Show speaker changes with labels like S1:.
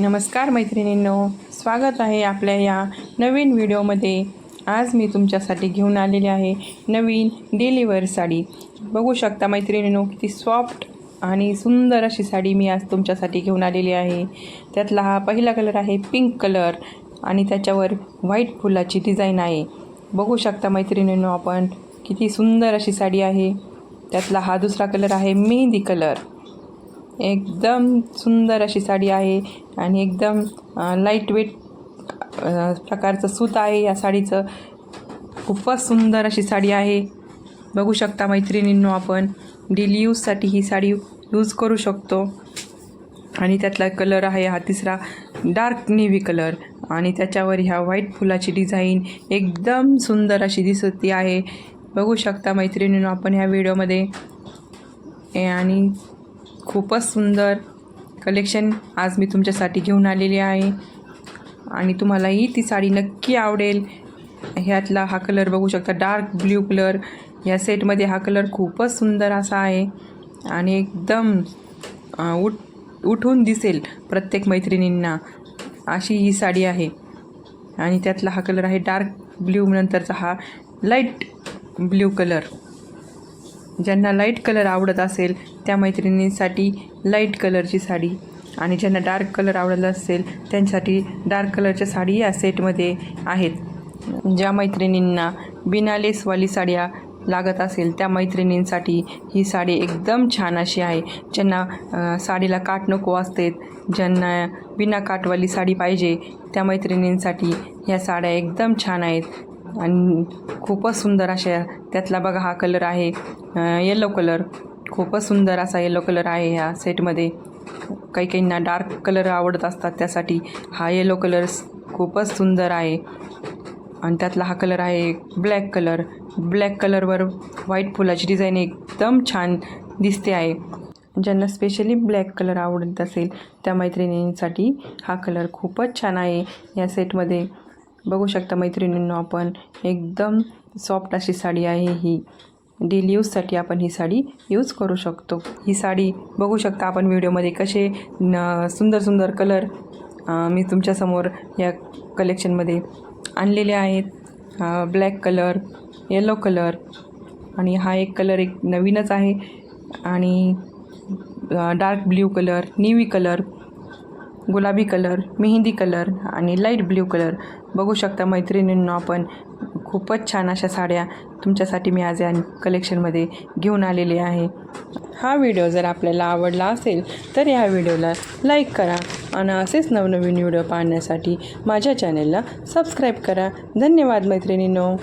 S1: नमस्कार मैत्रिणींनो स्वागत आहे आपल्या या नवीन व्हिडिओमध्ये. आज मी तुमच्यासाठी घेऊन आलेली आहे नवीन डिलिव्हर साडी. बघू शकता मैत्रिणींनो किती सॉफ्ट आणि सुंदर अशी साडी मी आज तुमच्यासाठी घेऊन आलेली आहे. त्यातला हा पहिला कलर आहे पिंक कलर आणि त्याच्यावर व्हाईट फुलाची डिझाईन आहे. बघू शकता मैत्रिणींनो आपण किती सुंदर अशी साडी आहे. त्यातला हा दुसरा कलर आहे मेहंदी कलर. एकदम सुंदर अशी साडी आहे आणि एकदम लाइट वेट प्रकारचं सूत आहे या साडीचं. खूपच सुंदर अशी साडी आहे. बघू शकता मैत्रिणींनो आपण डेली यूजसाठी ही साडी यूज करू शकतो. आणि त्यातला कलर आहे हा तिसरा डार्क नेव्ही कलर आणि त्याच्यावर ह्या व्हाईट फुलाची डिझाईन एकदम सुंदर अशी दिसती आहे. बघू शकता मैत्रिणींनो आपण ह्या व्हिडिओमध्ये आणि खूपच सुंदर कलेक्शन आज मी तुमच्यासाठी घेऊन आलेली आहे. आणि तुम्हालाही ती साडी नक्की आवडेल. ह्यातला हा कलर बघू शकता. डार्क ब्ल्यू कलर या सेटमध्ये हा कलर खूपच सुंदर असा आहे. आणि एकदम उठ उठून दिसेल प्रत्येक मैत्रिणींना अशी ही साडी आहे. आणि त्यातला हा कलर आहे डार्क ब्ल्यू नंतरचा हा लाइट ब्ल्यू कलर ज्यांना लाइट कलर आवडत असेल त्या मैत्रिणींसाठी लाइट कलरची साडी. आणि ज्यांना डार्क कलर आवडत असेल त्यांच्यासाठी डार्क कलरच्या साडी या सेटमध्ये आहेत. ज्या मैत्रिणींना बिना लेसवाली साड्या लागत असेल त्या मैत्रिणींसाठी ही साडी एकदम छान अशी आहे. ज्यांना साडीला काट नको असते ज्यांना बिना काटवाली साडी पाहिजे त्या मैत्रिणींसाठी ह्या साड्या एकदम छान आहेत. आणि खूपच सुंदर अशा त्यातला बघा हा कलर आहे येलो कलर खूपच सुंदर असा येलो कलर आहे ह्या सेटमध्ये काही काहींना डार्क कलर आवडत असतात त्यासाठी. हा येलो कलर खूपच सुंदर आहे. आणि त्यातला हा कलर आहे ब्लॅक कलर ब्लॅक कलरवर व्हाईट फुलाची डिझाईन एकदम छान दिसते आहे. ज्यांना स्पेशली ब्लॅक कलर आवडत असेल त्या मैत्रिणींसाठी हा कलर खूपच छान आहे या सेटमध्ये बघू शकता मैत्रिणींनो आपण. एकदम सॉफ्ट अशी साडी आहे ही. डेली यूजसाठी आपण ही साडी यूज करू शकतो. ही साडी बघू शकता आपण व्हिडिओमध्ये कसे न सुंदर सुंदर कलर मी तुमच्यासमोर या कलेक्शनमध्ये आणलेले आहेत. ब्लॅक कलर येलो कलर आणि हा एक कलर एक नवीनच आहे. आणि dark blue colour navy colour गुलाबी कलर मेहंदी कलर आणि लाइट ब्ल्यू कलर बघू शकता मैत्रिणींनो आपण खूपच छान अशा साड्या तुमच्यासाठी मी आज या कलेक्शनमध्ये घेऊन आलेले आहे. हा व्हिडिओ जर आपल्याला आवडला असेल तर या व्हिडिओला लाईक करा आणि असेच नवनवीन व्हिडिओ पाहण्यासाठी माझ्या चॅनेलला सबस्क्राईब करा. धन्यवाद मैत्रिणींनो.